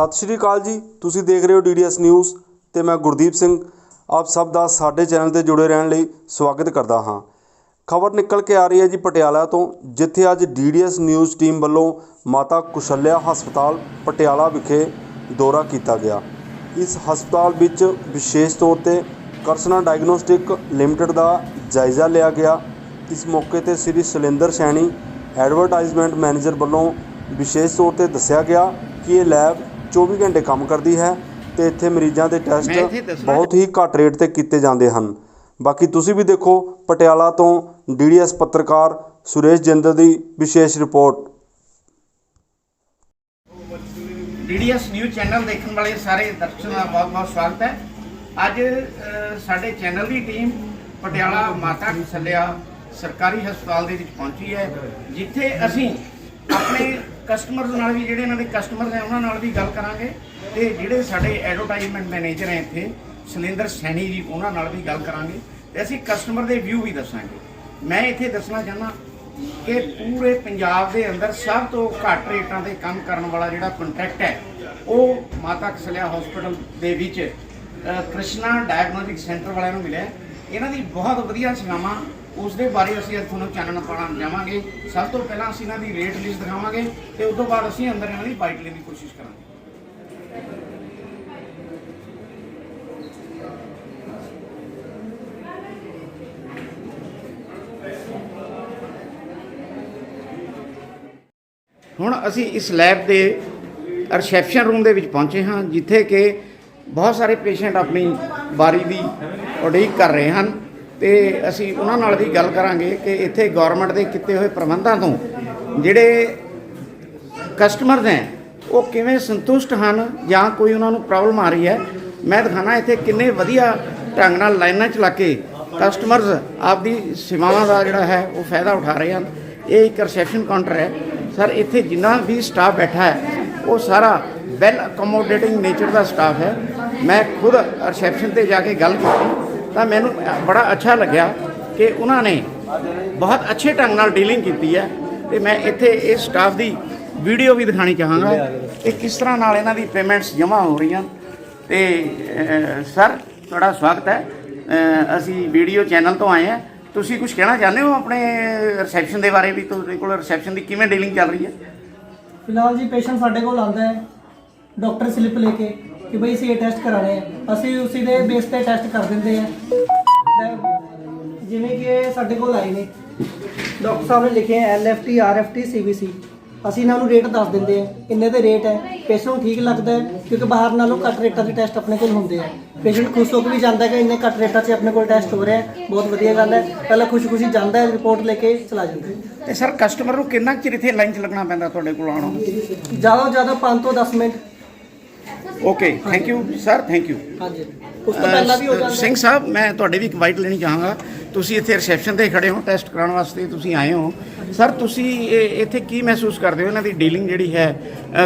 ਸਤਿ ਸ਼੍ਰੀ ਅਕਾਲ ਜੀ। ਤੁਸੀਂ ਦੇਖ ਰਹੇ ਹੋ ਡੀਡੀਐਸ ਨਿਊਜ਼ ਤੇ ਮੈਂ ਗੁਰਦੀਪ ਸਿੰਘ। ਆਪ ਸਭ ਦਾ ਸਾਡੇ ਚੈਨਲ ਤੇ ਜੁੜੇ ਰਹਿਣ ਲਈ ਸਵਾਗਤ ਕਰਦਾ ਹਾਂ। ਖਬਰ ਨਿਕਲ ਕੇ ਆ ਰਹੀ ਹੈ ਜੀ ਪਟਿਆਲਾ ਤੋਂ, ਜਿੱਥੇ ਅੱਜ ਡੀਡੀਐਸ ਨਿਊਜ਼ ਟੀਮ ਵੱਲੋਂ ਮਾਤਾ ਕੁਸ਼ਲਿਆ ਹਸਪਤਾਲ, ਪਟਿਆਲਾ ਵਿਖੇ ਦੌਰਾ ਕੀਤਾ ਗਿਆ। ਇਸ ਹਸਪਤਾਲ ਵਿੱਚ ਵਿਸ਼ੇਸ਼ ਤੌਰ ਤੇ ਕਰਸਨਾ ਡਾਇਗਨੋਸਟਿਕ ਲਿਮਟਿਡ ਦਾ ਜਾਇਜ਼ਾ ਲਿਆ ਗਿਆ। ਇਸ ਮੌਕੇ ਤੇ ਸ੍ਰੀ ਸ਼ਲਿੰਦਰ ਸੈਣੀ ਐਡਵਰਟਾਈਜ਼ਮੈਂਟ ਮੈਨੇਜਰ ਵੱਲੋਂ ਵਿਸ਼ੇਸ਼ ਤੌਰ ਤੇ ਦੱਸਿਆ ਗਿਆ ਕਿ ਇਹ ਲੈਬ 24 ਘੰਟੇ ਕੰਮ ਕਰਦੀ ਹੈ ਤੇ ਇੱਥੇ ਮਰੀਜ਼ਾਂ ਦੇ ਟੈਸਟ ਬਹੁਤ ਹੀ ਘੱਟ ਰੇਟ ਤੇ ਕੀਤੇ ਜਾਂਦੇ ਹਨ। ਬਾਕੀ ਤੁਸੀਂ ਵੀ ਦੇਖੋ ਪਟਿਆਲਾ ਤੋਂ ਡੀਡੀਐਸ ਪੱਤਰਕਾਰ ਸੁਰੇਸ਼ ਜਿੰਦਲ ਦੀ ਵਿਸ਼ੇਸ਼ ਰਿਪੋਰਟ। ਡੀਡੀਐਸ ਨਿਊਜ਼ ਚੈਨਲ ਦੇਖਣ ਵਾਲੇ ਸਾਰੇ ਦਰਸ਼ਕਾਂ ਦਾ ਬਹੁਤ-ਬਹੁਤ ਸਵਾਗਤ ਹੈ। ਅੱਜ ਸਾਡੇ ਚੈਨਲ ਦੀ ਟੀਮ ਪਟਿਆਲਾ ਮਾਤਾ ਸੱਲਿਆ ਸਰਕਾਰੀ ਹਸਪਤਾਲ ਦੇ ਵਿੱਚ ਪਹੁੰਚੀ ਹੈ ਜਿੱਥੇ ਅਸੀਂ ਆਪਣੇ ਕਸਟਮਰਸ ਨਾਲ ਵੀ, ਜਿਹੜੇ ਇਹਨਾਂ ਦੇ ਕਸਟਮਰ ਨੇ, ਉਹਨਾਂ ਨਾਲ ਵੀ ਗੱਲ ਕਰਾਂਗੇ। ਤੇ ਜਿਹੜੇ ਸਾਡੇ ਐਡਵਰਟਾਈਜ਼ਮੈਂਟ ਮੈਨੇਜਰ ਹੈ ਇੱਥੇ, ਸੁਲਿੰਦਰ ਸੈਣੀ ਜੀ, ਉਹਨਾਂ ਨਾਲ ਵੀ ਗੱਲ ਕਰਾਂਗੇ ਤੇ ਅਸੀਂ ਕਸਟਮਰ ਦੇ ਵਿਊ ਵੀ ਦੱਸਾਂਗੇ। ਮੈਂ ਇੱਥੇ ਦੱਸਣਾ ਚਾਹੁੰਦਾ ਕਿ ਪੂਰੇ ਪੰਜਾਬ ਦੇ ਅੰਦਰ ਸਭ ਤੋਂ ਘੱਟ ਰੇਟਾਂ ਤੇ ਕੰਮ ਕਰਨ ਵਾਲਾ ਜਿਹੜਾ ਕੰਟਰੈਕਟ ਹੈ, ਉਹ ਮਾਤਾ ਕਸਲਿਆ ਹਸਪੀਟਲ ਦੇ ਵਿੱਚ ਕ੍ਰਿਸ਼ਨਾ ਡਾਇਗਨੋਸਟਿਕ ਸੈਂਟਰ ਵਾਲਿਆਂ ਨੂੰ ਮਿਲਿਆ। ਇਹਨਾਂ ਦੀ ਬਹੁਤ ਵਧੀਆ ਸੇਵਾਵਾਂ ਉਸ ਦੇ ਬਾਰੇ ਅਸੀਂ ਅੱਜ ਤੁਹਾਨੂੰ ਚਾਨਣ ਪਾਉਣ ਜਾਵਾਂਗੇ। ਸਭ ਤੋਂ ਪਹਿਲਾਂ ਅਸੀਂ ਇਹਨਾਂ ਦੀ ਰੇਟ ਲਿਸਟ ਦਿਖਾਵਾਂਗੇ ਤੇ ਉਸ ਤੋਂ ਬਾਅਦ ਅਸੀਂ ਅੰਦਰ ਇਹਨਾਂ ਦੀ ਬਾਈਟ ਲੈਣ ਦੀ ਕੋਸ਼ਿਸ਼ ਕਰਾਂਗੇ। ਹੁਣ ਅਸੀਂ ਇਸ ਲੈਬ ਦੇ ਰਿਸੈਪਸ਼ਨ ਰੂਮ ਦੇ ਵਿੱਚ ਪਹੁੰਚੇ ਹਾਂ, ਜਿੱਥੇ ਕਿ ਬਹੁਤ ਸਾਰੇ ਪੇਸ਼ੈਂਟ ਆਪਣੀ ਵਾਰੀ ਦੀ ਉਡੀਕ ਕਰ ਰਹੇ ਹਨ। ਤੇ ਅਸੀਂ ਉਹਨਾਂ ਨਾਲ ਵੀ ਗੱਲ ਕਰਾਂਗੇ ਕਿ ਇੱਥੇ ਗਵਰਨਮੈਂਟ ਦੇ ਕੀਤੇ ਹੋਏ ਪ੍ਰਬੰਧਾਂ ਤੋਂ ਜਿਹੜੇ ਕਸਟਮਰ ਨੇ, ਉਹ ਕਿਵੇਂ ਸੰਤੁਸ਼ਟ ਹਨ ਜਾਂ ਕੋਈ ਉਹਨਾਂ ਨੂੰ ਪ੍ਰੋਬਲਮ ਆ ਰਹੀ ਹੈ। ਮੈਂ ਦਿਖਾਣਾ ਇੱਥੇ ਕਿੰਨੇ ਵਧੀਆ ਢੰਗ ਨਾਲ ਲਾਈਨਾਂ ਚ ਲਾ ਕੇ ਕਸਟਮਰਸ ਆਪਦੀ ਸੇਵਾਵਾਂ ਦਾ ਜਿਹੜਾ ਹੈ, ਉਹ ਫਾਇਦਾ ਉਠਾ ਰਹੇ ਹਨ। ਇਹ ਇੱਕ ਰਿਸੈਪਸ਼ਨ ਕਾਊਂਟਰ ਹੈ। ਸਰ, ਇੱਥੇ ਜਿੰਨਾ ਵੀ ਸਟਾਫ ਬੈਠਾ ਹੈ, ਉਹ ਸਾਰਾ ਵੈਲ ਅਕੋਮੋਡੇਟਿੰਗ ਨੇਚਰ ਦਾ ਸਟਾਫ ਹੈ। ਮੈਂ ਖੁਦ ਰਿਸੈਪਸ਼ਨ ਤੇ ਜਾ ਕੇ ਗੱਲ ਕੀਤੀ। ਤਾਂ ਮੈਨੂੰ ਬੜਾ ਅੱਛਾ ਲੱਗਿਆ ਕਿ ਉਹਨਾਂ ਨੇ ਬਹੁਤ ਅੱਛੇ ਢੰਗ ਨਾਲ ਡੀਲਿੰਗ ਕੀਤੀ ਹੈ ਤੇ ਮੈਂ ਇੱਥੇ ਇਸ ਸਟਾਫ ਦੀ ਵੀਡੀਓ ਵੀ ਦਿਖਾਣੀ ਚਾਹਾਂਗਾ ਕਿ ਕਿਸ ਤਰ੍ਹਾਂ ਨਾਲ ਇਹਨਾਂ ਦੀ ਪੇਮੈਂਟਸ ਜਮ੍ਹਾਂ ਹੋ ਰਹੀਆਂ। ਤੇ ਅਹ, ਸਰ ਤੁਹਾਡਾ ਸਵਾਗਤ ਹੈ। ਅਸੀਂ ਵੀਡੀਓ ਚੈਨਲ ਤੋਂ ਆਏ ਹਾਂ। ਤੁਸੀਂ ਕੁਝ ਕਹਿਣਾ ਚਾਹੁੰਦੇ ਹੋ ਆਪਣੇ ਰਿਸੈਪਸ਼ਨ ਦੇ ਬਾਰੇ ਵੀ? ਤੁਹਾਡੇ ਕੋਲ ਰਿਸੈਪਸ਼ਨ ਦੀ ਕਿਵੇਂ ਡੀਲਿੰਗ ਚੱਲ ਰਹੀ ਹੈ? ਫਿਲਹਾਲ ਜੀ ਪੇਸ਼ੈਂਟ ਸਾਡੇ ਕੋਲ ਆਉਂਦਾ ਹੈ। ਡਾਕਟਰ ਸਲਿੱਪ ਲੈ ਕੇ। ਕਿ ਬਈ ਅਸੀਂ ਇਹ ਟੈਸਟ ਕਰਾਣੇ ਆ। ਅਸੀਂ ਉਸੇ ਦੇ ਬੇਸ ਤੇ ਟੈਸਟ ਕਰ ਦਿੰਦੇ ਆ। ਤੇ ਜਿਵੇਂ ਕਿ ਇਹ ਸਾਡੇ ਕੋਲ ਆਏ ਨੇ। ਡਾਕਟਰ ਸਾਹਿਬ ਨੇ ਲਿਖੇ ਹੈ ਐਲਐਫਟੀ ਆਰਐਫਟੀ ਸੀਬੀਸੀ ਅਸੀਂ ਇਹਨਾਂ ਨੂੰ ਰੇਟ ਦੱਸ ਦਿੰਦੇ ਆ ਇੰਨੇ ਦੇ ਰੇਟ ਹੈ ਪੇਸ਼ੈਂਟ ਨੂੰ ਠੀਕ ਲੱਗਦਾ ਹੈ ਕਿਉਂਕਿ ਬਾਹਰ ਨਾਲੋਂ ਘੱਟ ਰੇਟਾਂ ਦੇ ਟੈਸਟ ਆਪਣੇ ਕੋਲ ਹੁੰਦੇ ਆ। ਪੇਸ਼ੈਂਟ ਖੁਸ਼ ਹੋ ਕੇ ਵੀ ਜਾਂਦਾ ਕਿ ਇੰਨੇ ਘੱਟ ਰੇਟਾਂ 'ਚ ਆਪਣੇ ਕੋਲ ਟੈਸਟ ਹੋ ਰਿਹਾ ਬਹੁਤ ਵਧੀਆ ਗੱਲ ਹੈ। ਪਹਿਲਾਂ ਖੁਸ਼ੀ-ਖੁਸ਼ੀ ਜਾਂਦਾ ਹੈ ਰਿਪੋਰਟ ਲੈ ਕੇ ਚਲਾ ਜਾਂਦਾ ਤੇ ਸਰ ਕਸਟਮਰ ਨੂੰ ਕਿੰਨਾ ਚਿਰ ਇੱਥੇ ਲਾਈਨ 'ਚ ਲੱਗਣਾ ਪੈਂਦਾ ਤੁਹਾਡੇ ਕੋਲ ਆਉਣ ਨੂੰ? ਜ਼ਿਆਦਾ ਤੋਂ ਜ਼ਿਆਦਾ 5 ਤੋਂ 10 minute. Okay thank you sir thank you ਹਾਂਜੀ। ਉਸ ਤੋਂ ਪਹਿਲਾਂ ਵੀ ਹੋ ਜਾਂਦਾ। ਸਿੰਘ ਸਾਹਿਬ ਮੈਂ ਤੁਹਾਡੇ ਵੀ ਇੱਕ ਵਾਈਟ ਲੈਣੀ ਚਾਹਾਂਗਾ। ਤੁਸੀਂ ਇੱਥੇ ਰਿਸੈਪਸ਼ਨ ਤੇ ਖੜੇ ਹੋ ਟੈਸਟ ਕਰਾਉਣ ਵਾਸਤੇ ਤੁਸੀਂ ਆਏ ਹੋ। ਸਰ ਤੁਸੀਂ ਇਹ- ਇੱਥੇ ਕੀ ਮਹਿਸੂਸ ਕਰਦੇ ਹੋ? ਇਹਨਾਂ ਦੀ ਡੀਲਿੰਗ ਜਿਹੜੀ ਹੈ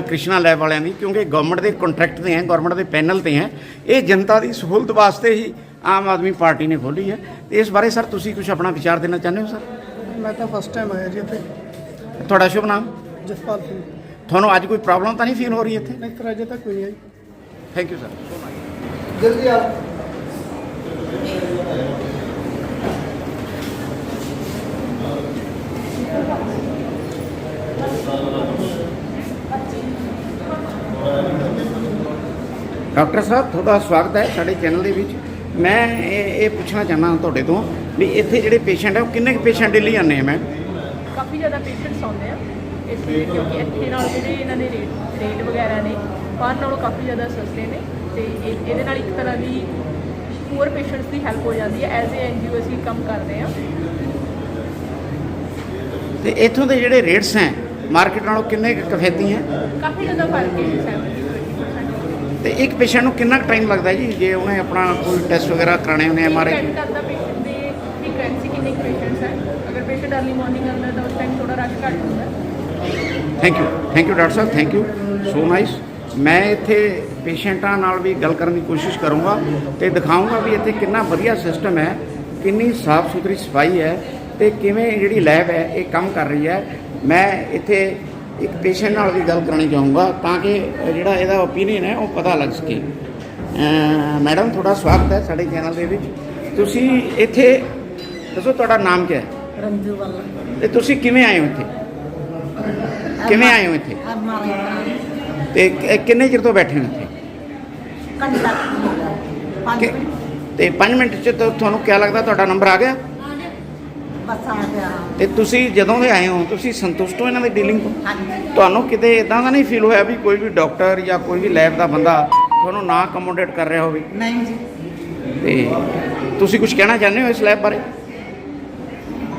ਕ੍ਰਿਸ਼ਨਾ ਲੈਬ ਵਾਲਿਆਂ ਦੀ ਕਿਉਂਕਿ ਗਵਰਨਮੈਂਟ ਦੇ ਕੰਟਰੈਕਟ ਤੇ ਹੈ ਗਵਰਨਮੈਂਟ ਦੇ ਪੈਨਲ ਤੇ ਹੈ। ਇਹ ਜਨਤਾ ਦੀ ਸਹੂਲਤ ਵਾਸਤੇ ਹੀ ਆਮ ਆਦਮੀ ਪਾਰਟੀ ਨੇ ਖੋਲੀ ਹੈ। ਤੇ ਇਸ ਬਾਰੇ ਸਰ ਤੁਸੀਂ ਕੁਝ ਆਪਣਾ ਵਿਚਾਰ ਦੇਣਾ ਚਾਹੁੰਦੇ ਹੋ ਸਰ ਮੈਂ ਤਾਂ ਫਸਟ ਟਾਈਮ ਆਇਆ ਜੀ ਇੱਥੇ। ਤੁਹਾਡਾ ਸ਼ੁਭ ਨਾਮ? ਜਸਪਾਲ ਸਿੰਘ। ਤੁਹਾਨੂੰ ਅੱਜ ਕੋਈ ਪ੍ਰੋਬਲਮ ਤਾਂ ਨਹੀਂ ਫੀਲ ਹੋ ਰਹੀ ਇੱਥੇ? ਨਹੀਂ ਤਾਂ ਅਜੇ ਤੱਕ ਕੋਈ ਨਹੀਂ ਆਈ। ਥੈਂਕ ਯੂ ਸਰ ਜਲਦੀ ਆ। ਡਾਕਟਰ ਸਾਹਿਬ ਤੁਹਾਡਾ ਸਵਾਗਤ ਹੈ ਸਾਡੇ ਚੈਨਲ ਦੇ ਵਿੱਚ। ਮੈਂ ਇਹ ਇਹ ਪੁੱਛਣਾ ਚਾਹੁੰਦਾ ਤੁਹਾਡੇ ਤੋਂ ਵੀ ਇੱਥੇ ਜਿਹੜੇ ਪੇਸ਼ੈਂਟ ਹੈ ਉਹ ਕਿੰਨੇ ਕੁ ਪੇਸ਼ੈਂਟ ਡੇਲੀ ਆਉਂਦੇ ਆ ਮੈਂ ਕਾਫੀ ਜ਼ਿਆਦਾ ਪੇਸ਼ੈਂਟਸ ਆਉਂਦੇ ਆ। ਇਸ ਲਈ ਕਿਉਂਕਿ ਇੱਥੇ ਨਾਲ ਜਿਹੜੇ ਇਹਨਾਂ ਦੇ ਰੇਟ ਰੇਟ ਵਗੈਰਾ ਨੇ ਬਾਹਰ ਨਾਲੋਂ ਕਾਫੀ ਜ਼ਿਆਦਾ ਸਸਤੇ ਨੇ ਤੇ ਇਹ- ਇਹਦੇ ਨਾਲ ਇੱਕ ਤਰ੍ਹਾਂ ਦੀ ਪੂਅਰ ਪੇਸ਼ੈਂਟਸ ਦੀ ਹੈਲਪ ਹੋ ਜਾਂਦੀ ਹੈ ਐਜ਼ ਏ ਐਨਜੀਓ ਅਸੀਂ ਕੰਮ ਕਰਦੇ ਆ ਤੇ ਇੱਥੋਂ ਦੇ ਜਿਹੜੇ ਰੇਟਸ ਹੈ ਮਾਰਕੀਟ ਨਾਲੋਂ ਕਿੰਨੇ ਕੁ ਕਫੈਤੀ ਹੈ? ਕਾਫੀ ਜ਼ਿਆਦਾ ਫ਼ਰਕ ਹੈ 70% ਤੇ ਇੱਕ ਪੇਸ਼ੈਂਟ ਨੂੰ ਕਿੰਨਾ ਕੁ ਟਾਈਮ ਲੱਗਦਾ ਜੀ ਜੇ ਉਹਨੇ ਆਪਣਾ ਕੋਈ ਟੈਸਟ ਵਗੈਰਾ ਕਰਾਣੇ ਹੁੰਦੇ ਐਮ ਆਰ ਆਈ ਡਿਪੈਂਡ ਕਰਦਾ ਪੇਸ਼ੈਂਟ ਦੇ ਫ੍ਰੀਕੁਐਂਸੀ ਕਿੰਨੇ ਪੇਸ਼ੈਂਟਸ ਹੈ? ਅਗਰ ਪੇਸ਼ੈਂਟ ਅਰਲੀ ਮਾਰਨਿੰਗ ਆਉਂਦਾ ਤਾਂ ਉਸ ਟਾਈਮ ਥੋੜਾ ਰਸ਼ ਘੱਟ ਹੁੰਦਾ। ਹੈ thank you thank you doctor Sahib. Thank you so nice ਮੈਂ ਇੱਥੇ ਪੇਸ਼ੈਂਟਾਂ ਨਾਲ ਵੀ ਗੱਲ ਕਰਨ ਦੀ ਕੋਸ਼ਿਸ਼ ਕਰੂੰਗਾ ਤੇ ਦਿਖਾਊਂਗਾ ਵੀ ਇੱਥੇ ਕਿੰਨਾ ਵਧੀਆ ਸਿਸਟਮ ਹੈ ਕਿੰਨੀ ਸਾਫ਼ ਸੁਥਰੀ ਸਫ਼ਾਈ ਹੈ ਤੇ ਕਿਵੇਂ ਜਿਹੜੀ ਲੈਬ ਹੈ ਇਹ ਕੰਮ ਕਰ ਰਹੀ ਹੈ। ਮੈਂ ਇੱਥੇ ਇੱਕ ਪੇਸ਼ੈਂਟ ਨਾਲ ਵੀ ਗੱਲ ਕਰਨੀ ਚਾਹੂੰਗਾ ਤਾਂ ਕਿ ਜਿਹੜਾ ਇਹਦਾ ਓਪੀਨੀਅਨ ਹੈ ਉਹ ਪਤਾ ਲੱਗ ਸਕੇ। ਮੈਡਮ ਤੁਹਾਡਾ ਸਵਾਗਤ ਹੈ ਸਾਡੇ ਚੈਨਲ ਦੇ ਵਿੱਚ। ਤੁਸੀਂ ਇੱਥੇ ਦੱਸੋ ਤੁਹਾਡਾ ਨਾਮ ਕੀ ਹੈ? ਰੰਜੂ ਵਾਲਾ ਤੇ ਤੁਸੀਂ ਕਿਵੇਂ ਆਏ ਹੋ ਇੱਥੇ? ਕਿਵੇਂ ਆਏ ਹੋ ਇੱਥੇ? ਤੇ ਕਿ- ਕਿੰਨੇ ਚਿਰ ਤੋਂ ਬੈਠੇ ਹੋ ਇੱਥੇ? ਘੰਟਾ ਕੁ ਹੋ ਗਿਆ। ਪੰਜ ਕਿ- ਮਿੰਟ। ਤੇ 5 ਮਿੰਟ ਚ ਤਾਂ ਤੁਹਾਨੂੰ ਕੀ ਲੱਗਦਾ ਤੁਹਾਡਾ ਨੰਬਰ ਆ ਗਿਆ? ਬਸ ਆ ਗਿਆ। ਤੇ ਤੁਸੀਂ ਜਦੋਂ ਦੇ ਆਏ ਹੋ ਤੁਸੀਂ ਸੰਤੁਸ਼ਟ ਹੋ ਇਹਨਾਂ ਦੀ ਡੀਲਿੰਗ ਤੋਂ? ਹਾਂਜੀ। ਤੁਹਾਨੂੰ ਕਿਤੇ ਇਦਾਂ ਦਾ ਨਹੀਂ ਫੀਲ ਹੋਇਆ ਵੀ ਕੋਈ ਵੀ ਡਾਕਟਰ ਜਾਂ ਕੋਈ ਵੀ ਲੈਬ ਦਾ ਬੰਦਾ ਤੁਹਾਨੂੰ ਨਾ ਅਕਮੋਡੇਟ ਕਰ ਰਿਹਾ ਹੋਵੇ? ਨਹੀਂ ਜੀ। ਤੇ ਤੁਸੀਂ ਕੁਝ ਕਹਿਣਾ ਚਾਹੁੰਦੇ ਹੋ ਇਸ ਲੈਬ ਬਾਰੇ?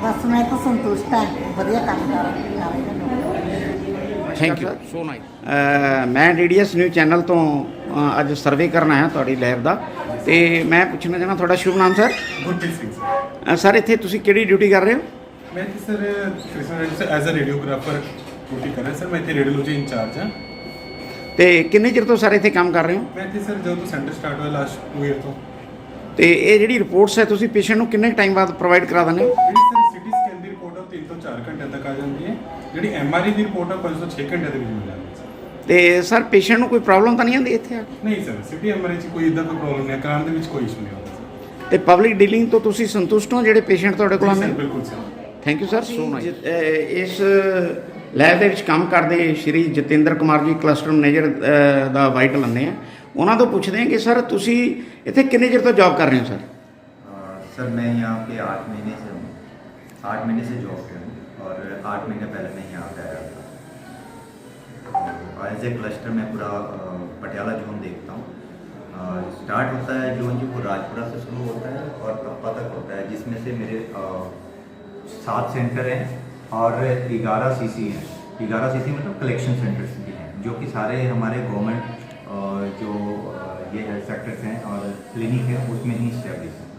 ਬਸ ਮੈਂ ਤਾਂ ਸੰਤੁਸ਼ਟ ਹਾਂ। ਵਧੀਆ ਕੰਮ ਕਰ ਕਰ ਰਹੇ ਨੇ। ਥੈਂਕ ਯੂ ਸੋ ਨਾਈਸ ਮੈਂ ਡੀਡੀਐਸ ਨਿਊਜ਼ ਚੈਨਲ ਤੋਂ ਅੱਜ ਸਰਵੇ ਕਰਨ ਆਇਆ ਤੁਹਾਡੀ ਲੈਬ ਦਾ। ਤੇ ਮੈਂ ਪੁੱਛਣਾ ਚਾਹਣਾ ਤੁਹਾਡਾ ਸ਼ੁਭ ਨਾਮ ਸਰ ਗੁਰਪ੍ਰੀਤ ਸਿੰਘ ਸਰ ਇੱਥੇ ਤੁਸੀਂ ਕਿਹੜੀ ਡਿਊਟੀ ਕਰ ਰਹੇ ਹੋ? ਮੈਂ ਇੱਥੇ ਸਰ ਐਜ਼ ਅ ਰੇਡੀਓਗ੍ਰਾਫਰ ਡਿਊਟੀ ਕਰ ਰਿਹਾ ਸਰ ਮੈਂ ਇੱਥੇ ਰੇਡੀਓਲੋਜੀ ਇੰਚਾਰਜ ਹਾਂ। ਤੇ ਕਿੰਨੇ ਚਿਰ ਤੋਂ ਸਰ ਇੱਥੇ ਕੰਮ ਕਰ ਰਹੇ ਹੋ? ਮੈਂ ਇੱਥੇ ਸਰ ਜਦੋਂ ਤੋਂ ਸੈਂਟਰ ਸਟਾਰਟ ਹੋਇਆ ਲਾਸਟ 2 ਇਅਰ ਤੋਂ। ਤੇ ਇਹ ਜਿਹੜੀ ਰਿਪੋਰਟਸ ਹੈ ਤੁਸੀਂ ਪੇਸ਼ੈਂਟ ਨੂੰ ਕਿੰਨੇ ਟਾਈਮ ਬਾਅਦ ਪ੍ਰੋਵਾਈਡ ਕਰਾ ਦਿੰਦੇ ਹੋ? ਜਿਹੜੀ ਸਰ ਸਿਟੀ ਸਕੈਨ ਦੀ ਰਿਪੋਰਟ ਉਹ 3 ਤੋਂ 4 ਘੰਟੇ ਤੱਕ ਆ ਜਾਂਦੀ ਹੈ। ਜਿਹੜੀ ਐਮਆਰਆਈ ਦੀ ਰਿਪੋਰਟ ਆ 5 ਤੋਂ 6 ਘੰਟੇ ਦੇ ਵਿੱਚ ਮਿਲ ਜਾਂਦੀ ਹੈ। ਤੇ ਸਰ ਪੇਸ਼ੈਂਟ ਨੂੰ ਕੋਈ ਪ੍ਰੋਬਲਮ ਤਾਂ ਨਹੀਂ ਆਉਂਦੀ ਇੱਥੇ ਆ ਕੇ ਨਹੀਂ ਸਰ ਸਿਟੀ ਐਮਆਰਆਈ 'ਚ ਕੋਈ ਇਦਾਂ ਕੋਈ ਪ੍ਰੋਬਲਮ ਨਹੀਂ ਹੈ ਕਰਾਉਣ ਦੇ ਵਿੱਚ ਕੋਈ ਇਸ਼ੂ ਨਹੀਂ ਆਉਂਦਾ ਸਰ ਤੇ ਪਬਲਿਕ ਡੀਲਿੰਗ ਤੋਂ ਤੁਸੀਂ ਸੰਤੁਸ਼ਟ ਹੋ ਜਿਹੜੇ ਪੇਸ਼ੈਂਟ ਤੁਹਾਡੇ ਕੋਲ ਜੀ ਆਉਂਦੇ ਸਰ ਨੇ ਬਿਲਕੁਲ sir thank you sir so nice ਇਸ ਲੈਬ ਦੇ ਵਿੱਚ ਕੰਮ ਕਰਦੇ ਸ਼੍ਰੀ ਜਤਿੰਦਰ ਕੁਮਾਰ ਜੀ ਕਲਸਟਰ ਮੈਨੇਜਰ ਅ, ਦਾ ਵਾਈਟ ਲੰਨੇ ਆ ਉਹਨਾਂ ਤੋਂ ਪੁੱਛਦੇ ਹਾਂ ਕਿ ਸਰ ਤੁਸੀਂ ਇੱਥੇ ਕਿੰਨੇ ਚਿਰ ਤੋਂ ਜੌਬ ਕਰ ਰਹੇ ਹੋ ਸਰ अ, सर मैं यहाँ पे आठ महीने से हूँ आठ महीने से जॉब पे हूँ और आठ महीने पहले मैं यहाँ पे आया था एज ए क्लस्टर मैं पूरा पटियाला जोन देखता हूँ। स्टार्ट होता है जोन जो राजपुरा से शुरू होता है और कप्पा तक होता है, जिसमें से मेरे सात सेंटर हैं और ग्यारह सीसी हैं। ग्यारह सीसी मतलब कलेक्शन सेंटर्स भी हैं, जो कि सारे हमारे गवर्नमेंट जो ये हेल्थ सेक्टर्स हैं और क्लिनिक है, उसमें ही स्टैब्लिश हैं।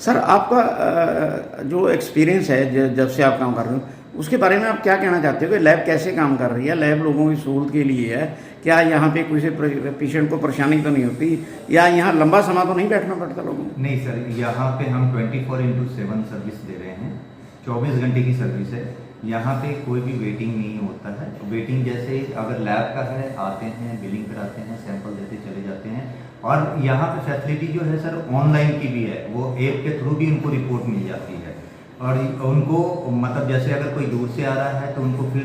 सर, आपका जो एक्सपीरियंस है जब से आप काम कर रहे हो उसके बारे में आप क्या कहना चाहते हो कि लैब कैसे काम कर रही है? लैब लोगों की सहूलत के लिए है। क्या यहाँ पे किसी पेशेंट को परेशानी तो नहीं होती? या यहाँ लंबा समय तो नहीं बैठना पड़ता लोगों को? नहीं सर, यहाँ पे हम 24 फोर इंटू सेवन सर्विस दे रहे हैं। 24 घंटे की सर्विस है। यहाँ पे कोई भी वेटिंग नहीं होता है। वेटिंग जैसे अगर लैब का है, आते हैं बिलिंग कराते हैं सैंपल देते चले जाते हैं। और यहाँ पे फैसिलिटी जो है सर ऑनलाइन की भी है। वो ऐप के थ्रू भी उनको रिपोर्ट मिल जाती है। और उनको मतलब जैसे अगर कोई दूर से आ रहा है तो उनको फिर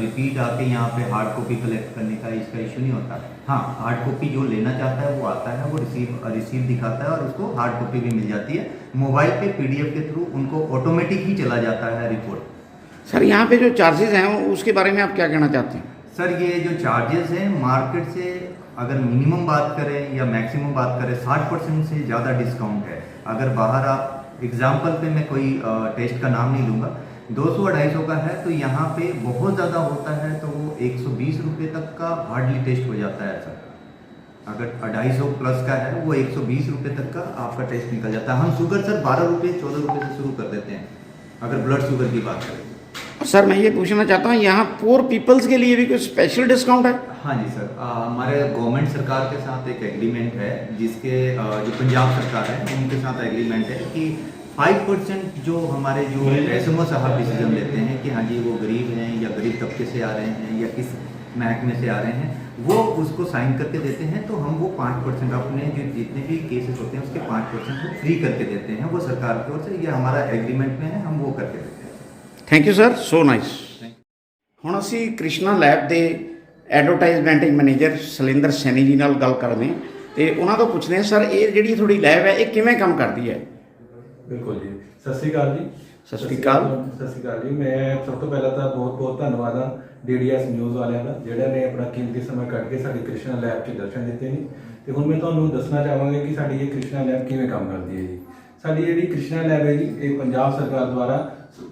रिपीट आके यहाँ पे हार्ड कॉपी कलेक्ट करने का इसका इशू नहीं होता। हाँ हार्ड कॉपी जो लेना चाहता है वो आता है वो रिसीव रिसीव दिखाता है और उसको हार्ड कॉपी भी मिल जाती है। मोबाइल पे पीडीएफ के थ्रू उनको ऑटोमेटिक ही चला जाता है रिपोर्ट सर यहाँ पे जो चार्जेस हैं उसके बारे में आप क्या कहना चाहते हैं? सर ये जो चार्जेस हैं मार्केट से अगर मिनिमम बात करें या मैक्सिमम बात करें साठ परसेंट से ज़्यादा डिस्काउंट है। अगर बाहर आप एग्ज़ाम्पल पे मैं कोई टेस्ट का नाम नहीं लूँगा। 200 250 का है तो यहाँ पे बहुत ज़्यादा होता है तो वो एक सौ तक का हार्डली टेस्ट हो जाता है ऐसा अगर 250 प्लस का है, वो एक सौ तक का आपका टेस्ट निकल जाता है। हम शुगर सर बारह रुपये, चौदह रुपये से शुरू कर देते हैं, अगर ब्लड शुगर की बात करें। सर मैं ये पूछना चाहता हूँ यहाँ पुअर पीपल्स के लिए भी कोई स्पेशल डिस्काउंट है? हाँ जी सर हमारे गवर्नमेंट सरकार के साथ एक एग्रीमेंट है जिसके आ, जो पंजाब सरकार है उनके साथ एग्रीमेंट है कि फाइव परसेंट जो हमारे जो एस एम ओ साहब डिसीज़न लेते हैं कि हाँ जी वो गरीब हैं या गरीब तबके से आ रहे हैं या किस महकमे से आ रहे हैं वो उसको साइन करके देते हैं तो हम वो पाँच परसेंट अपने जो जितने भी केसेस होते हैं उसके पाँच परसेंट वो फ्री करके देते हैं वो सरकार की ओर से ये हमारा एग्रीमेंट में है हम वो करके देते हैं। Thank you sir so nice ਹੁਣ ਅਸੀਂ ਕ੍ਰਿਸ਼ਨਾ ਲੈਬ ਦੇ ਐਡਵਰਟਾਈਜ਼ਮੈਂਟ ਮੈਨੇਜਰ ਸਲਿੰਦਰ ਸੈਣੀ ਜੀ ਨਾਲ ਗੱਲ ਕਰਦੇ ਹਾਂ ਤੇ ਉਹਨਾਂ ਤੋਂ ਪੁੱਛਦੇ ਹਾਂ ਸਰ ਇਹ ਜਿਹੜੀ ਤੁਹਾਡੀ ਲੈਬ ਹੈ ਇਹ ਕਿਵੇਂ ਕੰਮ ਕਰਦੀ ਹੈ? ਬਿਲਕੁਲ ਜੀ। ਸਤਿ ਸ਼੍ਰੀ ਅਕਾਲ ਜੀ। ਸਤਿ ਸ਼੍ਰੀ ਅਕਾਲ। ਸਤਿ ਸ਼੍ਰੀ ਅਕਾਲ ਜੀ। ਮੈਂ ਸਭ ਤੋਂ ਪਹਿਲਾਂ ਤਾਂ ਬਹੁਤ ਬਹੁਤ ਧੰਨਵਾਦ ਹਾਂ ਡੀਡੀਐਸ ਨਿਊਜ਼ ਵਾਲਿਆਂ ਦਾ ਜਿਹੜਾ ਨੇ ਆਪਣਾ ਕੀਮਤੀ ਸਮਾਂ ਕੱਢ ਕੇ ਸਾਡੀ ਕ੍ਰਿਸ਼ਨਾ ਲੈਬ 'ਚ ਦਰਸ਼ਨ ਦਿੱਤੇ ਨੇ। ਤੇ ਹੁਣ ਮੈਂ ਤੁਹਾਨੂੰ ਦੱਸਣਾ ਚਾਹਾਂਗਾ ਕਿ ਸਾਡੀ ਇਹ ਕ੍ਰਿਸ਼ਨਾ ਲੈਬ ਕਿਵੇਂ ਕੰਮ ਕਰਦੀ ਹੈ ਜੀ। ਸਾਡੀ ਜਿਹੜੀ ਕ੍ਰਿਸ਼ਨਾ ਲੈਬ ਹੈ ਜੀ ਇਹ ਪੰਜਾਬ ਸਰਕਾਰ ਦੁਆਰਾ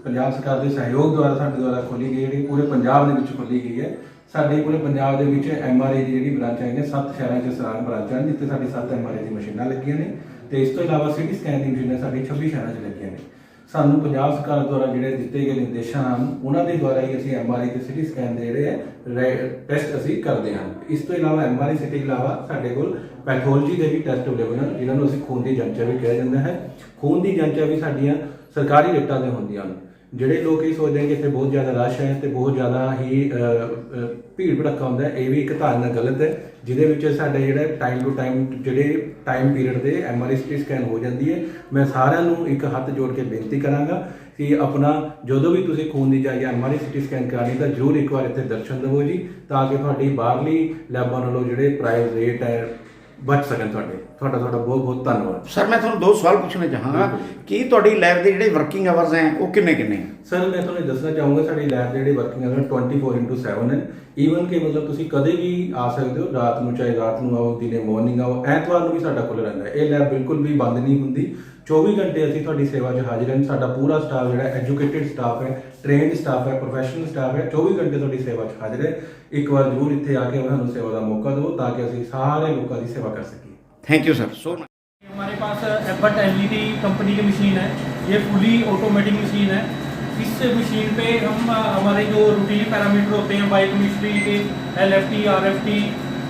ਪੰਜਾਬ ਸਰਕਾਰ ਦੇ ਸਹਿਯੋਗ ਦੁਆਰਾ ਸਾਡੇ ਦੁਆਰਾ ਖੋਲੀ ਗਈ ਜਿਹੜੀ ਪੂਰੇ ਪੰਜਾਬ ਦੇ ਵਿੱਚ ਖੋਲੀ ਗਈ ਹੈ। ਸਾਡੇ ਪੂਰੇ ਪੰਜਾਬ ਦੇ ਵਿੱਚ ਐਮਆਰਆਈ ਦੀ ਜਿਹੜੀ ਬ੍ਰਾਂਚਾਂ ਨੇ ਸੱਤ ਸ਼ਹਿਰਾਂ 'ਚ ਸਰਾਨ ਬ੍ਰਾਂਚਾਂ ਨੇ, ਜਿੱਥੇ ਸਾਡੀ ਸੱਤ ਐਮਆਰਆਈ ਦੀ ਮਸ਼ੀਨਾਂ ਲੱਗੀਆਂ ਨੇ ਤੇ ਇਸ ਤੋਂ ਇਲਾਵਾ ਸਿਟੀ ਸਕੈਨ ਦੀ ਮਸ਼ੀਨਾਂ ਸਾਡੀ 26 ਸ਼ਹਿਰਾਂ 'ਚ ਲੱਗੀਆਂ ਨੇ। ਸਾਨੂੰ ਪੰਜਾਬ ਸਰਕਾਰ ਦੁਆਰਾ ਜਿਹੜੇ ਦਿੱਤੇ ਗਏ ਨਿਰਦੇਸ਼ਾਂ ਹਨ ਉਹਨਾਂ ਦੇ ਦੁਆਰਾ ਹੀ ਅਸੀਂ ਐਮਆਰਆਈ ਤੇ ਸਿਟੀ ਸਕੈਨ ਦੇ ਜਿਹੜੇ ਹੈ ਟੈਸਟ ਅਸੀਂ ਕਰਦੇ ਹਾਂ। ਇਸ ਤੋਂ ਇਲਾਵਾ ਐਮਆਰਆਈ ਸਿਟੀ ਇਲਾਵਾ ਸਾਡੇ ਕੋਲ ਪੈਥੋਲੋਜੀ ਦੇ ਵੀ ਟੈਸਟ ਅਵੇਲੇਬਲ ਹਨ, ਜਿਨ੍ਹਾਂ ਨੂੰ ਅਸੀਂ ਖੂਨ ਦੀ ਜਾਂਚਾਂ ਵੀ ਕਿਹਾ ਜਾਂਦਾ ਹੈ। ਖੂਨ ਦੀ ਜਾਂਚਾਂ ਵੀ ਸਾਡੀਆਂ ਸਰਕਾਰੀ ਰੇਟਾਂ ਤੇ ਹੁੰਦੀਆਂ ਹਨ। ਜਿਹੜੇ ਲੋਕ ਇਹ ਸੋਚਦੇ ਨੇ ਕਿ ਇੱਥੇ ਬਹੁਤ ਜ਼ਿਆਦਾ ਰਸ਼ ਹੈ ਤੇ ਬਹੁਤ ਜ਼ਿਆਦਾ ਹੀ ਭੀੜ ਭੜੱਕਾ ਹੁੰਦਾ ਹੈ, ਇਹ ਵੀ ਇੱਕ ਧਾਰਨਾ ਗਲਤ ਹੈ, ਜਿਹਦੇ ਵਿੱਚ ਸਾਡੇ ਜਿਹੜਾ ਟਾਈਮ ਟੂ ਟਾਈਮ ਜਿਹੜੇ ਟਾਈਮ ਪੀਰੀਅਡ ਦੇ ਐਮਆਰਆਈ ਸਿਟੀ ਸਕੈਨ ਹੋ ਜਾਂਦੀ ਹੈ। ਮੈਂ ਸਾਰਿਆਂ ਨੂੰ ਇੱਕ ਹੱਥ ਜੋੜ ਕੇ ਬੇਨਤੀ ਕਰਾਂਗਾ ਕਿ ਆਪਣਾ ਜਦੋਂ ਵੀ ਤੁਸੀਂ ਖੂਨ ਦੀ ਜਾਂ ਐਮਆਰਆਈ ਸਿਟੀ ਸਕੈਨ ਕਰਾਣੀ ਤਾਂ ਜ਼ਰੂਰ ਇੱਕ ਵਾਰ ਇੱਥੇ ਦਰਸ਼ਨ ਦਿਵੋ ਜੀ, ਤਾਂ ਕਿ ਤੁਹਾਡੀ ਬਾਹਰਲੀ ਲੈਬਾਂ ਨਾਲੋਂ ਜਿਹੜੇ ਪ੍ਰਾਈਸ ਰੇਟ ਹੈ ਬਚ ਸਕਣ ਤੁਹਾਡੇ। ਤੁਹਾਡਾ ਤੁਹਾਡਾ ਬਹੁਤ ਬਹੁਤ ਧੰਨਵਾਦ। ਸਰ ਮੈਂ ਤੁਹਾਨੂੰ ਦੋ ਸਵਾਲ ਪੁੱਛਣਾ ਚਾਹਾਂਗਾ। ਕਿ ਤੁਹਾਡੀ ਲੈਬ ਦੇ ਜਿਹੜੇ ਵਰਕਿੰਗ ਆਵਰਸ ਹੈ ਉਹ ਕਿੰਨੇ ਕਿੰਨੇ? ਹੈ ਸਰ ਮੈਂ ਤੁਹਾਨੂੰ ਦੱਸਣਾ ਚਾਹੂੰਗਾ ਸਾਡੀ ਲੈਬ ਦੇ ਜਿਹੜੇ ਵਰਕਿੰਗ ਆਵਰ 24/7 ਹੈ ਈਵਨ ਕਿ ਮਤਲਬ ਤੁਸੀਂ ਕਦੇ ਵੀ ਆ ਸਕਦੇ ਹੋ ਰਾਤ ਨੂੰ ਚਾਹੇ ਰਾਤ ਨੂੰ ਆਓ ਦਿਨੇ ਮਾਰਨਿੰਗ ਆਓ ਐਤਵਾਰ ਨੂੰ ਵੀ ਸਾਡਾ ਖੁੱਲ੍ਹਾ ਰਹਿੰਦਾ ਹੈ। ਇਹ ਲੈਬ ਬਿਲਕੁਲ ਵੀ ਬੰਦ ਨਹੀਂ ਹੁੰਦੀ। 24 ਘੰਟੇ ਅਸੀਂ ਤੁਹਾਡੀ ਸੇਵਾ 'ਚ ਹਾਜ਼ਰ ਹਾਂ ਸਾਡਾ ਪੂਰਾ ਸਟਾਫ ਜਿਹੜਾ ਐਜੂਕੇਟਿਡ ਸਟਾਫ ਹੈ ਟ੍ਰੇਨਡ ਸਟਾਫ ਹੈ ਪ੍ਰੋਫੈਸ਼ਨਲ ਸਟਾਫ ਹੈ 24 ਘੰਟੇ ਤੁਹਾਡੀ ਸੇਵਾ 'ਚ ਹਾਜ਼ਰ ਹੈ ਇੱਕ ਵਾਰ ਜ਼ਰੂਰ ਇੱਥੇ ਆ ਕੇ ਸਾਨੂੰ ਸੇਵਾ ਦਾ ਮੌਕਾ ਦਿਓ ਤਾਂ ਕਿ ਅਸੀਂ ਸਾਰੇ ਲੋਕਾਂ ਦੀ ਸੇਵਾ ਕਰ ਸਕੀਏ ਥੈਂਕ ਯੂ ਸਰ ਸੋ हमारे पास एफर्ट एलईडी कंपनी की मशीन है ये फुली ऑटोमेटिक मशीन है इस मशीन पे हम अ, हमारे जो रूटीन पैरामीटर होते हैं बायोकेमिस्ट्री के L F T R F T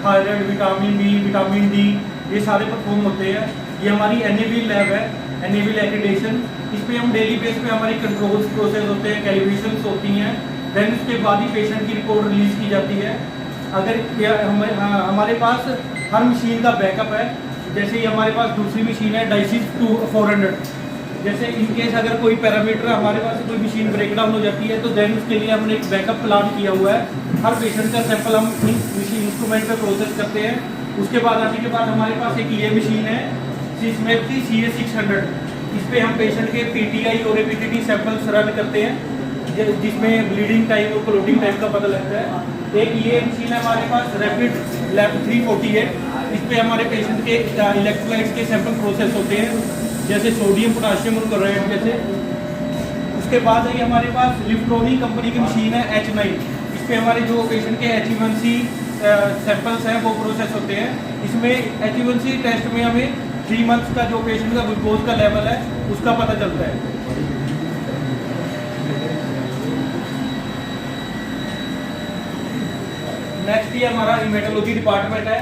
thyroid vitamin B vitamin D ये सारे परफॉर्म होते हैं ये हमारी एन लैब है एन एक्रीडेशन इस पर हम डेली बेस पे हमारी कंट्रोल्स प्रोसेस होते हैं कैलिब्रेशन होती हैं देन उसके बाद ही पेशेंट की रिपोर्ट रिलीज़ की जाती है। अगर ये हमारे हाँ, हमारे पास हर मशीन का बैकअप है जैसे ही हमारे पास दूसरी मशीन है डाइसिस टू फोर हंड्रेड जैसे इन केस अगर कोई पैरामीटर हमारे पास कोई मशीन ब्रेकडाउन हो जाती है तो देन उसके लिए हमने एक बैकअप प्लान किया हुआ है। हर पेशेंट का सैंपल हम मशीन इंस्ट्रूमेंट पर प्रोसेस करते हैं। उसके बाद आने के बाद हमारे पास एक ये मशीन है सिस्मेट की सी ए सिक्स हंड्रेड इस पे हम पेशेंट के पीटीआई और एपीटीटी सैंपल्स रन करते हैं जिसमें ब्लीडिंग टाइम और क्लोटिंग टाइम का पता लगता है। एक ये मशीन है हमारे पास रैपिड लैब थ्री फोर्टी है, इस पे हमारे पेशेंट के इलेक्ट्रोलाइट्स के सैंपल प्रोसेस होते हैं, जैसे सोडियम पोटाशियम और क्लोराइड जैसे। उसके बाद है हमारे पास लिफ्ट्रोनी कंपनी की मशीन है एच नाइन इस पे हमारे जो पेशेंट के एच सैंपल्स हैं, वो प्रोसेस होते हैं। इसमें एच टेस्ट में हमें थ्री मंथ्स का जो पेशेंट का ग्लूकोज का लेवल है, उसका पता चलता है। नेक्स्ट ये हमारा इमेटोलॉजी डिपार्टमेंट है।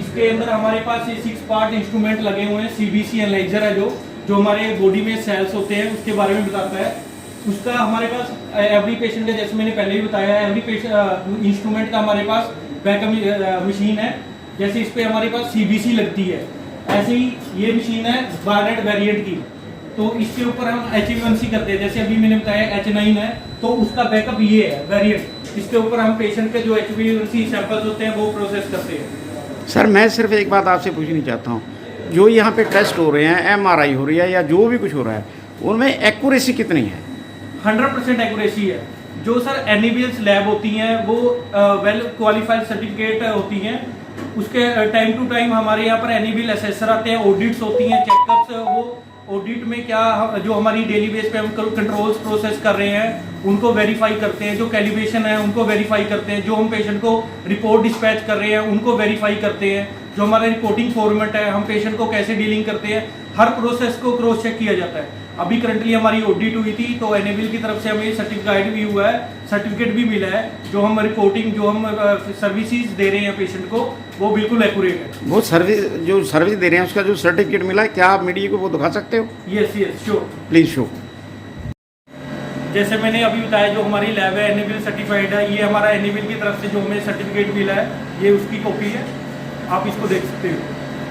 इसके अंदर हमारे पास ये सिक्स पार्ट इंस्ट्रूमेंट लगे हुए हैं सीबीसी एनालाइजर है जो जो हमारे बॉडी में सेल्स होते हैं, उसके बारे में बताता है। उसका हमारे पास एवरी पेशेंट का, जैसे मैंने पहले भी बताया है एवरी इंस्ट्रूमेंट का हमारे पास बैकअप मशीन है। जैसे इस पे हमारे पास सीबीसी लगती है। ऐसे ही ये मशीन है बारनेट वेरिएंट की। तो इसके ऊपर हम एच करते हैं। जैसे अभी मैंने बताया एच नाइन है तो उसका बैकअप ये है वेरिएंट इसके ऊपर हम पेशेंट के जो एचबीएमसी सैंपल्स होते हैं वो प्रोसेस करते हैं। सर मैं सिर्फ़ एक बात आपसे पूछनी चाहता हूँ। जो यहाँ पे टेस्ट हो रहे हैं एमआरआई हो रही है या जो भी कुछ हो रहा है उनमें एक्यूरेसी कितनी है? हंड्रेड परसेंट एक्यूरेसी है। जो सर एन लैब होती हैं वो वेल क्वालिफाइड सर्टिफिकेट होती हैं उसके टाइम टू टाइम हमारे यहाँ पर एन असेसर आते हैं ऑडिट्स होती हैं चेकअप्स वो ऑडिट में क्या जो हमारी डेली बेस पे हम कंट्रोल्स प्रोसेस कर रहे हैं, उनको वेरीफाई करते हैं, जो कैलिब्रेशन है, उनको वेरीफाई करते हैं, जो हम पेशेंट को रिपोर्ट डिस्पैच कर रहे हैं, उनको वेरीफाई करते हैं, जो हमारा रिपोर्टिंग फॉर्मेट है, हम पेशेंट को कैसे डीलिंग करते हैं, हर प्रोसेस को क्रॉस चेक किया जाता है। अभी करंटली हमारी ऑडिट हुई थी तो एन की तरफ़ से हमें सर्टिफिकेट भी हुआ है सर्टिफिकेट भी मिला है जो हम रिपोर्टिंग जो हम सर्विसेज़ दे रहे हैं पेशेंट को वो बिल्कुल एक्यूरेट है। वो सर्विस जो सर्विस दे रहे हैं उसका जो सर्टिफिकेट मिला है क्या आप मीडिया को वो दिखा सकते हो? Yes yes sure please show जैसे मैंने अभी बताया जो हमारी लैब है एन सर्टिफाइड है ये हमारा एन की तरफ़ से जो हमें सर्टिफिकेट मिला है ये उसकी कॉपी है। आप इसको देख सकते हो।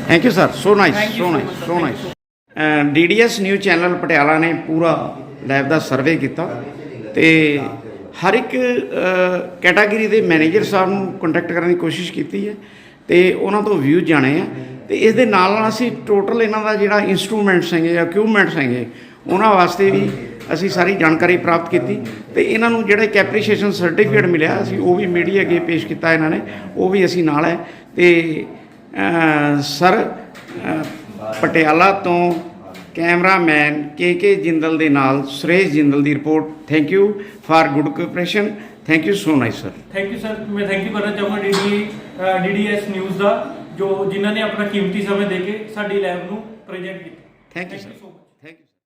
Thank you sir so nice so nice so nice nice much, sir. DDS news channel Patiala ਨੇ ਪੂਰਾ ਲੈਬ ਦਾ ਸਰਵੇ ਕੀਤਾ ਤੇ ਹਰ ਇੱਕ ਕੈਟਾਗਰੀ ਦੇ ਮੈਨੇਜਰ ਸਾਹਿਬ ਨੂੰ ਕੰਟੈਕਟ ਕਰਨ ਦੀ ਕੋਸ਼ਿਸ਼ ਕੀਤੀ ਹੈ ਤੇ ਉਹਨਾਂ ਤੋਂ ਵਿਊ ਜਾਣੇ ਆ ਤੇ ਇਸ ਦੇ ਨਾਲ ਨਾਲ ਅਸੀਂ ਟੋਟਲ ਇਹਨਾਂ ਦਾ ਜਿਹੜਾ ਇਨਸਟਰੂਮੈਂਟਸ ਹੈਗੇ ਜਾਂ ਇਕਵਿਪਮੈਂਟਸ ਹੈਗੇ ਉਹਨਾਂ ਵਾਸਤੇ ਵੀ ਅਸੀਂ ਸਾਰੀ ਜਾਣਕਾਰੀ ਪ੍ਰਾਪਤ ਕੀਤੀ ਤੇ ਇਹਨਾਂ ਨੂੰ ਜਿਹੜਾ ਇੱਕ ਐਪਰੀਸ਼ੀਏਸ਼ਨ ਸਰਟੀਫਿਕੇਟ ਮਿਲਿਆ ਅਸੀਂ ਉਹ ਵੀ ਮੀਡੀਆ ਅੱਗੇ ਪੇਸ਼ ਕੀਤਾ ਇਹਨਾਂ ਨੇ ਉਹ ਵੀ ਅਸੀਂ ਨਾਲ ਹੈ ਤੇ ਸਰ ਪਟਿਆਲਾ ਤੋਂ ਕੈਮਰਾਮੈਨ ਕੇ ਕੇ ਜਿੰਦਲ ਦੇ ਨਾਲ ਸੁਰੇਸ਼ ਜਿੰਦਲ ਦੀ report. Thank you for good cooperation thank you so nice sir thank you sir ਮੈਂ ਥੈਂਕ ਯੂ ਕਰਨਾ ਚਾਹੂੰਗਾ ਡੀਡੀ ਡੀਡੀਐਸ ਨਿਊਜ਼ ਦਾ ਜੋ ਜਿਨ੍ਹਾਂ ਨੇ ਆਪਣਾ ਕੀਮਤੀ ਸਮੇਂ ਦੇ ਕੇ ਸਾਡੀ ਲੈਬ ਨੂੰ ਪ੍ਰੈਜ਼ੈਂਟ ਕੀਤਾ। Sir. so much.